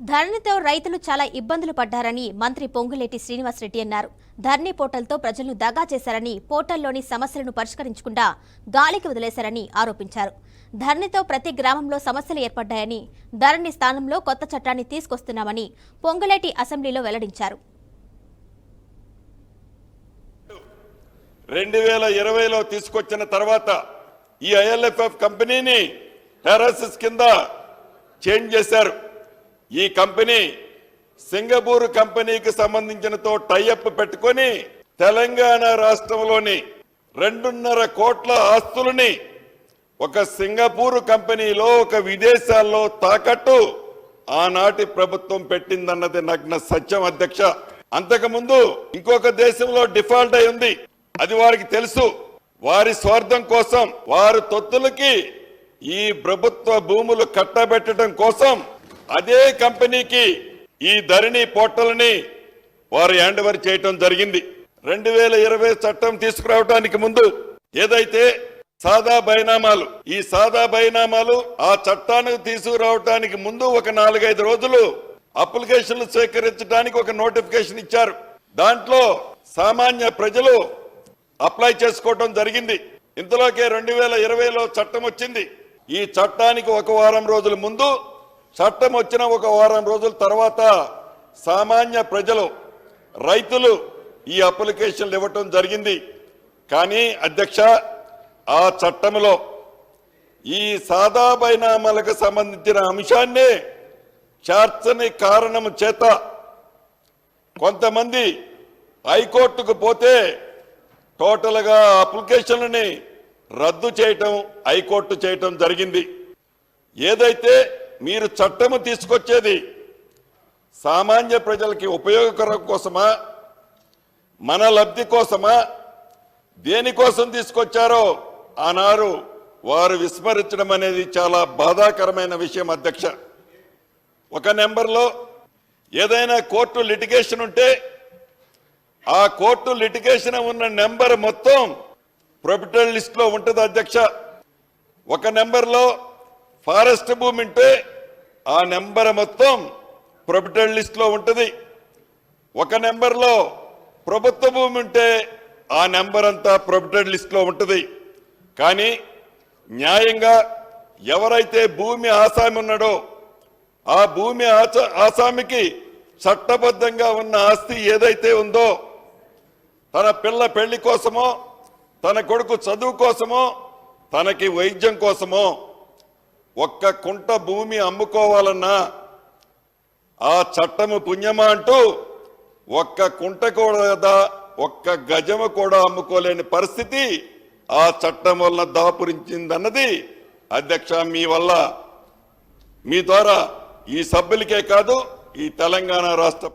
ధరణితో రైతులు చాలా ఇబ్బందులు పడ్డారని మంత్రి పొంగులేటి శ్రీనివాసరెడ్డి అన్నారు. ధరణి పోర్టల్తో ప్రజలను దగా చేశారని పోర్టల్లోని సమస్యలను పరిష్కరించకుండా గాలికి వదిలేశారని ఆరోపించారు. ధరణితో ప్రతి గ్రామంలో సమస్యలు ఏర్పడ్డాయని ధరణి స్థానంలో కొత్త చట్టాన్ని తీసుకొస్తున్నామని పొంగులేటి అసెంబ్లీలో వెల్లడించారు. రెండు వేల ఇరవైలో తీసుకొచ్చిన తర్వాత ఈ ఐఎల్ఎఫ్ఎఫ్ కంపెనీని కింద చేంజ్ చేశారు. ఈ కంపెనీ సింగపూర్ కంపెనీకి సంబంధించినతో టైఅప్ పెట్టుకొని తెలంగాణ రాష్ట్రంలోని రెండున్నర కోట్ల ఆస్తులని ఒక సింగపూర్ కంపెనీలో ఒక విదేశాల్లో తాకట్టు ఆనాటి ప్రభుత్వం పెట్టిందన్నది నగ్న సత్యం అధ్యక్ష. అంతకుముందు ఇంకొక దేశంలో డిఫాల్ట్ అయి ఉంది. అది వారికి తెలుసు. వారి స్వార్థం కోసం వారి తొత్తులకి ఈ ప్రభుత్వ భూములు కట్టబెట్టడం కోసం అదే కంపెనీకి ఈ ధరణి పోర్టల్ని వారు హ్యాండ్ ఓవర్ చేయటం జరిగింది. రెండు వేల ఇరవై చట్టం తీసుకురావడానికి ముందు ఏదైతే సాదా బైనామాలు ఈ సాదా బైనామాలు ఆ చట్టానికి తీసుకురావడానికి ముందు ఒక నాలుగైదు రోజులు అప్లికేషన్లు స్వీకరించడానికి ఒక నోటిఫికేషన్ ఇచ్చారు. దాంట్లో సామాన్య ప్రజలు అప్లై చేసుకోవటం జరిగింది. ఇంతలోకే రెండు వేల ఇరవైలో చట్టం వచ్చింది. ఈ చట్టానికి ఒక వారం రోజుల ముందు చట్టం వచ్చిన ఒక వారం రోజుల తర్వాత సామాన్య ప్రజలు రైతులు ఈ అప్లికేషన్లు ఇవ్వటం జరిగింది. కానీ అధ్యక్ష ఆ చట్టంలో ఈ సాదా బైనామాలకు సంబంధించిన అంశాన్నే చేర్చని కారణం చేత కొంతమంది హైకోర్టుకు పోతే టోటల్గా అప్లికేషన్లని రద్దు చేయటం హైకోర్టు చేయటం జరిగింది. ఏదైతే మీరు చట్టము తీసుకొచ్చేది సామాన్య ప్రజలకి ఉపయోగకరం కోసమా? మన లబ్ధి కోసమా? దేనికోసం తీసుకొచ్చారో? ఆనారు వారు విస్మరించడం అనేది చాలా బాధాకరమైన విషయం అధ్యక్ష. ఒక నెంబర్లో ఏదైనా కోర్టు లిటిగేషన్ ఉంటే ఆ కోర్టు లిటిగేషన్ ఉన్న నెంబర్ మొత్తం ప్రొపిటల్ లిస్ట్లో ఉంటుంది అధ్యక్ష. ఒక నెంబర్లో ఫారెస్ట్ భూమి ఉంటే ఆ నెంబర్ మొత్తం ప్రొఫిటల్ లిస్ట్లో ఉంటుంది. ఒక నెంబర్లో ప్రభుత్వ భూమి ఉంటే ఆ నెంబర్ అంతా ప్రొఫిటెడ్ లిస్ట్లో ఉంటుంది. కానీ న్యాయంగా ఎవరైతే భూమి ఆసామి ఉన్నాడో ఆ భూమి ఆసామికి చట్టబద్ధంగా ఉన్న ఆస్తి ఏదైతే ఉందో తన పిల్ల పెళ్ళి కోసమో తన కొడుకు చదువు కోసమో తనకి వైద్యం కోసమో ఒక్క కుంట భూమి అమ్ముకోవాలన్నా ఆ చట్టము పుణ్యమా అంటూ ఒక్క కుంట కూడా ఒక్క గజము కూడా అమ్ముకోలేని పరిస్థితి ఆ చట్టం వల్ల దాపురించిందన్నది అధ్యక్ష మీ వల్ల. మీ ద్వారా ఈ సభ్యులకే కాదు ఈ తెలంగాణ రాష్ట్ర